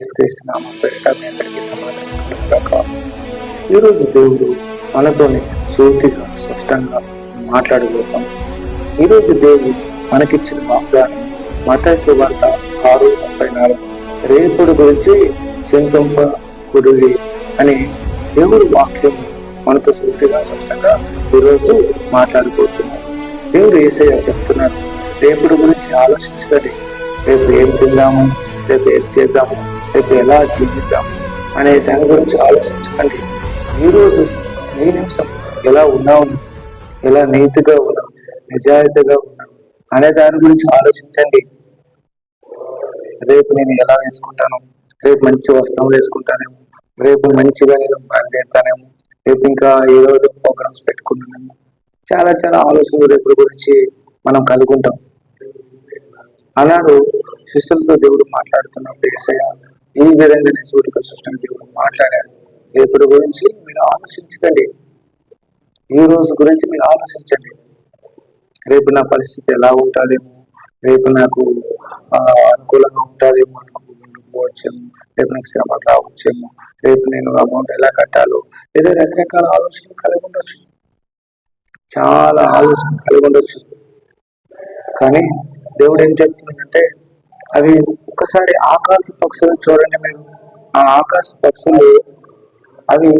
యేసుక్రీస్తునామం పేరిట మీ అందరికీ సమాధానం. ఈరోజు దేవుడు మనతోనే సూటిగా స్పష్టంగా మాట్లాడబోతాం ఈరోజు దేవుడు మనకిచ్చిన వాగ్దానం మత సువార్త ఆరు ముప్పై నాలుగు. రేపుడు గురించి చింతంప కుడివి అనే దేవుడు వాక్యం మనతో సూటిగా స్పష్టంగా ఈరోజు మాట్లాడిపోతున్నాం దేవుడు ఏసయ్య చెప్తున్నాడు రేపుడు గురించి ఆలోచించకండి. రేపు ఏం తిందాము రేపు ఏం చేద్దాము రేపు ఎలా జీవిద్దాం అనే దాని గురించి ఆలోచించకండి. ఈరోజు ఈ నిమిషం ఎలా ఉన్నావు? ఎలా నీతిగా ఉన్నావు? నిజాయితీగా ఉన్నావు? అనే దాని గురించి ఆలోచించండి. రేపు నేను ఎలా వేసుకుంటాను? రేపు మంచి వస్త్రం వేసుకుంటానేమో? రేపు మంచిగా నేను బయలుదేరుతానేమో రేపు ఇంకా ఏదో ఏదో ప్రోగ్రామ్స్ పెట్టుకున్నానేమో చాలా చాలా ఆలోచనలు రేపు గురించి మనం కలుగుంటాం అలాడు శిష్యులతో దేవుడు మాట్లాడుతున్నప్పుడు ఏసయ్య ఈ విధంగానే సూటిక సిస్టమ్ దేవుడు మాట్లాడాను. రేపటి గురించి మీరు ఆలోచించకండి. ఈ రోజు గురించి మీరు ఆలోచించండి. రేపు నా పరిస్థితి ఎలా ఉంటుందేమో రేపు నాకు అనుకూలంగా ఉంటుందేమో అనుకోవచ్చేమో రేపు నాకు శ్రమ రావచ్చేమో రేపు నేను అమౌంట్ ఎలా కట్టాలో ఏదో రకరకాల ఆలోచనలు కలిగి ఉండొచ్చు. చాలా ఆలోచనలు కలిగి ఉండొచ్చు. కానీ దేవుడు ఏం చెప్తున్నాడంటే అవి ఒకసారి ఆకాశ పక్షులు చూడండి మేము ఆ ఆకాశ పక్షులు అవి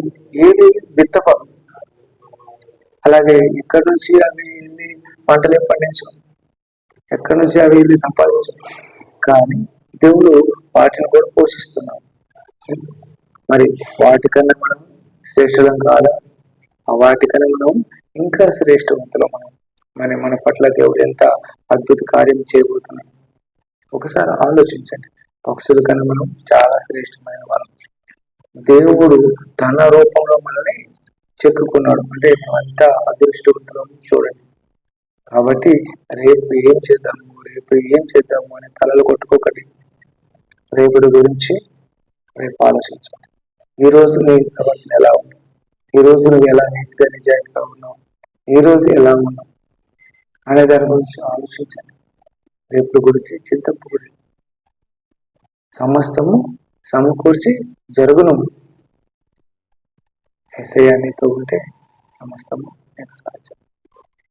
ఏది విత్తపం. అలాగే ఇక్కడ నుంచి అవి వెళ్ళి పంటలే పండించడం ఎక్కడి నుంచి అవి వెళ్ళి సంపాదించడం కానీ దేవుడు వాటిని కూడా పోషిస్తున్నాడు. మరి వాటికన్నా మనం శ్రేష్ఠలం కాదా? వాటికన్నా మనం ఇంకా శ్రేష్టవంతులం మనం. మరి మన పట్ల దేవుడు ఎంత అద్భుత కార్యం చేయబోతున్నాడు. ఒకసారి ఆలోచించండి. పక్షుల కన్నా మనం చాలా శ్రేష్టమైన వాళ్ళం. దేవుడు తన రూపంలో మనల్ని చెక్కుకున్నాడు. అంటే అంత అదృష్టవంతులం చూడండి. కాబట్టి రేపు ఏం చేద్దాము రేపు ఏం చేద్దాము అని తలలు కొట్టుకోకండి. రేపటి గురించి రేపు ఆలోచించండి. ఈ రోజు నీ ప్రవర్తన ఎలా ఉంది? ఈ రోజు నువ్వు ఎలా నీతిగా నిజాయితీగా ఉన్నావు? ఈ రోజు ఎలా ఉన్నావు? అనే దాని గురించి ఆలోచించండి. రేపు గురించి చింతపూడి సమస్తము సమకూర్చి జరుగును ఎస్ఐ నీతో ఉంటే సమస్తము నేను సాధ్యం